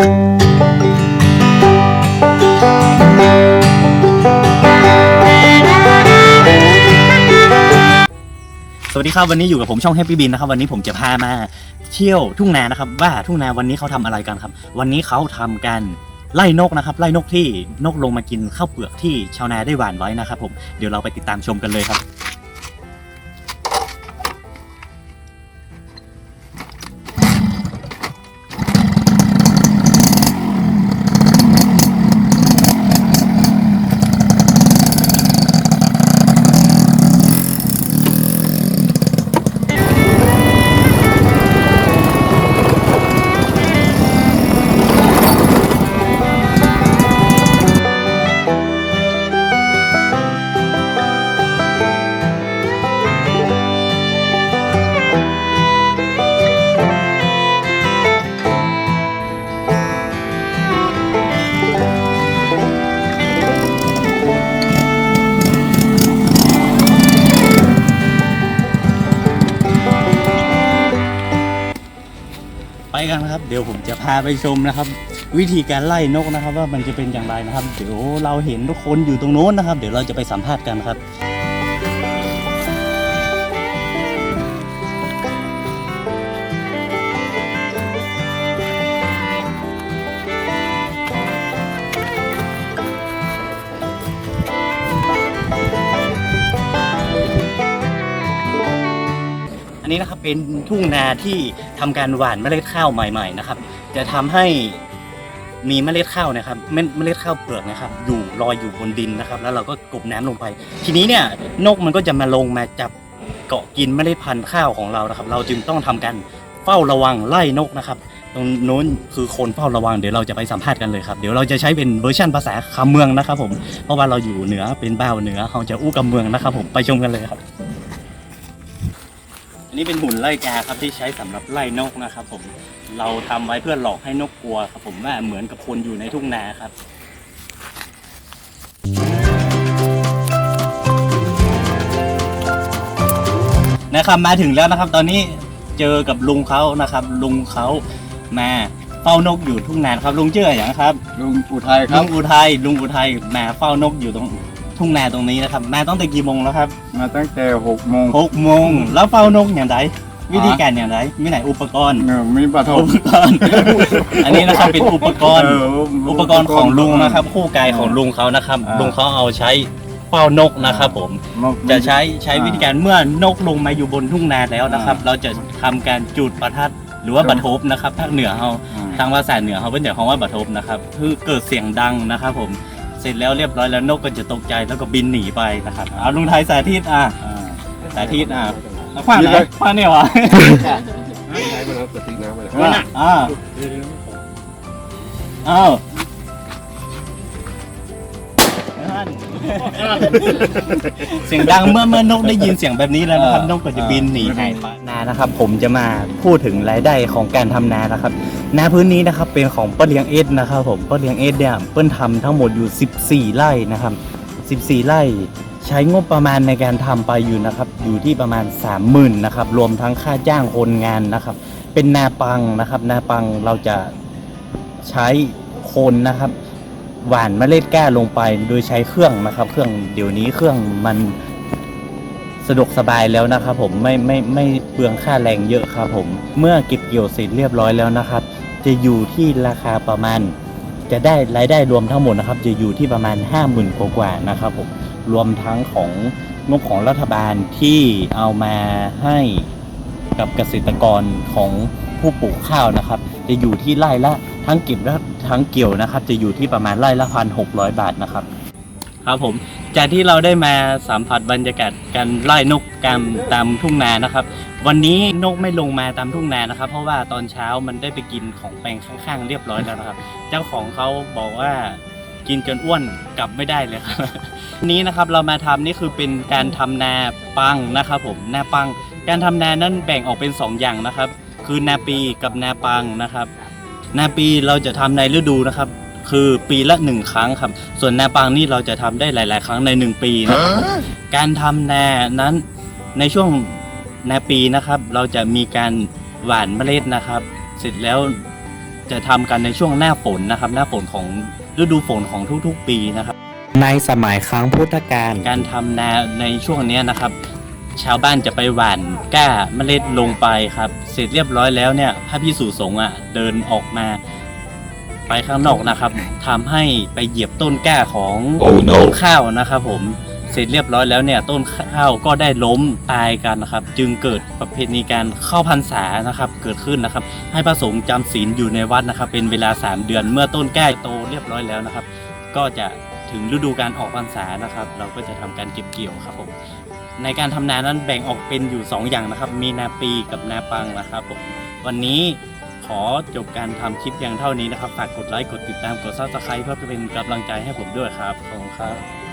สวัสดีครับวันนี้อยู่กับผมช่องแฮปปี้บินนะครับวันนี้ผมจะพามาเที่ยวทุ่งนานะครับ ว่าทุ่งนาวันนี้เขาทำอะไรกันครับ วันนี้เขาทำการไล่นกนะครับ ไล่นกที่นกลงมากินข้าวเปลือกที่ชาวนาได้หว่านไว้นะครับผมเดี๋ยวเราไปติดตามชมกันเลยครับ กันนะครับ เดี๋ยวผมจะพาไปชมนะครับ วิธีการไล่นกนะครับ ว่ามันจะเป็นอย่างไรนะครับ เดี๋ยวเราเห็นทุกคนอยู่ตรงโน้นนะครับ เดี๋ยวเราจะไปสัมภาษณ์กันครับ นนี้นะครับเป็นทุ่งนาที่ทำการหว่านเมล็ดข้าวใหม่ ๆนะครับ จะทำให้มีเมล็ดข้าวนะครับเมล็ดข้าวเปลือกนะครับ อยู่ลอยอยู่บนดินนะครับ แล้วเราก็กลบน้ำลงไป ทีนี้เนี่ยนกมันก็จะมาลงมาจับเกาะกินเมล็ดพันธุ์ข้าวของเรานะครับ เราจึงต้องทำการเฝ้าระวังไล่นกนะครับ ตรงโน้นคือคนเฝ้าระวังเดี๋ยวเราจะไปสัมภาษณ์กันเลยครับ เดี๋ยวเราจะใช้เป็นเวอร์ชันภาษาคำเมืองนะครับผมเพราะว่าเราอยู่เหนือเป็นบ้าวเหนือเราจะอู้กับเมืองนะครับผมไปชมกันเลยครับ นนี้เป็นหุ่นไล่กาครับที่ใช้สำหรับไล่นกนะครับ ผมเราทำไว้เพื่อหลอกให้นกกลัวครับ ผมว่าเหมือนกับคนอยู่ในทุ่งนาครับนะครับมาถึงแล้วนะครับ ตอนนี้เจอกับลุงเขานะครับ ลุงเขามาเฝ้านกอยู่ทุ่งนาครับลุงเชื่ออย่างครับ ลุงอุทัยคลุรับงอุทัยลุงอุทัยมาเฝ้านกอยู่ตรง ทุ่งนาตรงนี้นะครับมาตั้งแต่กี่โมงแล้วครับมาตั้งแต่หกโมงหกโมงแล้วเฝ้านกอย่างไรวิธีการอย่างไรมีไหนอุปกรณ์เออมีปฐอุมปกรณ์ อันนี้นะครับเป็นอุปกรณ์ เอออุปกรณ์ของลุงนะครับ คู่กายของลุงเขานะครับอ่า ลุงเขาเอาใช้เฝ้านกนะครับผม นก จะใช้ใช้วิธีการเมื่อนกลงมาอยู่บนทุ่งนาแล้วนะครับอ่าเราจะทำการจุดประทัดหรือว่าบัทบนะครับทางเหนือเขาอ่า ทางภาษาเหนือเขาเป็นอย่างคำว่าบัทบนะครับคือเกิดเสียงดังนะครับผม เสร็จแล้วเรียบร้อยแล้วนกก็จะตกใจแล้วก็บินหนีไปนะครับเอาลุงไทยสาธิตอะอ่าสาธิตอะแล้วขวานไหนขวานเนี่ยวะใช้มาแล้วกระติกน้ำมาแล้วอะอ่าอ้าวเสียงดังเมื่อเมื่อนกได้ยินเสียงแบบนี้แล้วนะครับนกก็จะบินหนีหายไป นานะครับผมจะมาพูดถึงรายได้ของการทำนานะครับ นาพื้นนี้นะครับเป็นของป้าเลี้ยงเอสนะครับผมป้าเลี้ยงเอสเนี่ยเปิ้ลทำทั้งหมดอยู่ 14 ไร่นะครับ 14 ไร่ใช้งบประมาณในการทำไปอยู่นะครับ อยู่ที่ประมาณ 30,000นะครับรวมทั้งค่าจ้างคนงานนะครับ เป็นนาปังนะครับนาปังเราจะใช้คนนะครับหว่านเมล็ดแก้ลงไปโดยใช้เครื่องนะครับ เครื่องเดี๋ยวนี้เครื่องมันสะดวกสบายแล้วนะครับผมไม่ไม่ไม่เปลืองค่าแรงเยอะครับผม เมื่อเก็บเกี่ยวเสร็จเรียบร้อยแล้วนะครับ จะอยู่ที่ราคาประมาณ จะได้รายได้รวมทั้งหมดนะครับ จะอยู่ที่ประมาณ 5 0,000กว่าๆนะครับผมรวมทั้งของงบของรัฐบาลที่เอามาให้กับเกษตรกรของผู้ปลูกข้าวนะครับ จะอยู่ที่ไร่ละทั้งเก็บและทั้งเกี่ยวนะครับ จะอยู่ที่ประมาณไร่ละพันหกร้อยบาทนะครับ ครับผม จากที่เราได้มาสัมผัสบรรยากาศการไล่นกกามตามทุ่งนานะครับ วันนี้นกไม่ลงมาตามทุ่งนานะครับ เพราะว่าตอนเช้ามันได้ไปกินของแปลงข้างๆ เรียบร้อยแล้วนะครับ เจ้าของเขาบอกว่ากินจนอ้วนกลับไม่ได้เลยครับวันนี้นะครับเรามาทำนี่คือเป็นการทำนาปังนะครับผมนาปัง การทำนานั้นแบ่งออกเป็นสองอย่างนะครับ คือนาปีกับนาปังนะครับ นาปีเราจะทำในฤดูนะครับ คือปีละหนึ่งครั้งครับ ส่วนนาปังนี่เราจะทำได้หลาย ๆ ครั้งในหนึ่งปีนะครับผมการทำนานั้นในช่วงนาปีนะครับ เราจะมีการหว่านเมล็ดนะครับ เสร็จแล้วจะทำกันในช่วงหน้าฝนนะครับ หน้าฝนของฤดูฝนของทุกๆ ปีนะครับ ในสมัยครั้งพุทธกาลการทำนาในช่วงเนี้ยนะครับ ชาวบ้านจะไปหว่านกล้าเมล็ดลงไปครับ เสร็จเรียบร้อยแล้วเนี่ยพระพิสุสงฆ์อะเดินออกมา ไปข้างนอกนะครับทำให้ไปเหยียบต้นกล้าของต้นข้าวนะครับผมเสร็จเรียบร้อยแล้วเนี่ยต้นข้าวก็ได้ล้มตายกันนะครับ จึงเกิดประเพณีการเข้าพรรษานะครับ เกิดขึ้นนะครับ ให้พระสงฆ์จำศีลอยู่ในวัดนะครับ เป็นเวลา 3 เดือนเมื่อต้นแก้โตเรียบร้อยแล้วนะครับ ก็จะถึงฤดูการออกพรรษานะครับ เราก็จะทำการเก็บเกี่ยวครับผม ในการทำนานั้นแบ่งออกเป็นอยู่ 2 อย่างนะครับ มีนาปีกับนาปังนะครับผมวันนี้ข อจบการทำคลิปอย่างเท่านี้นะครับ ฝากกดไลค์ กดติดตาม กดซับสไครต์เพื่อเป็นกำลังใจให้ผมด้วยครับ ขอบคุณครับ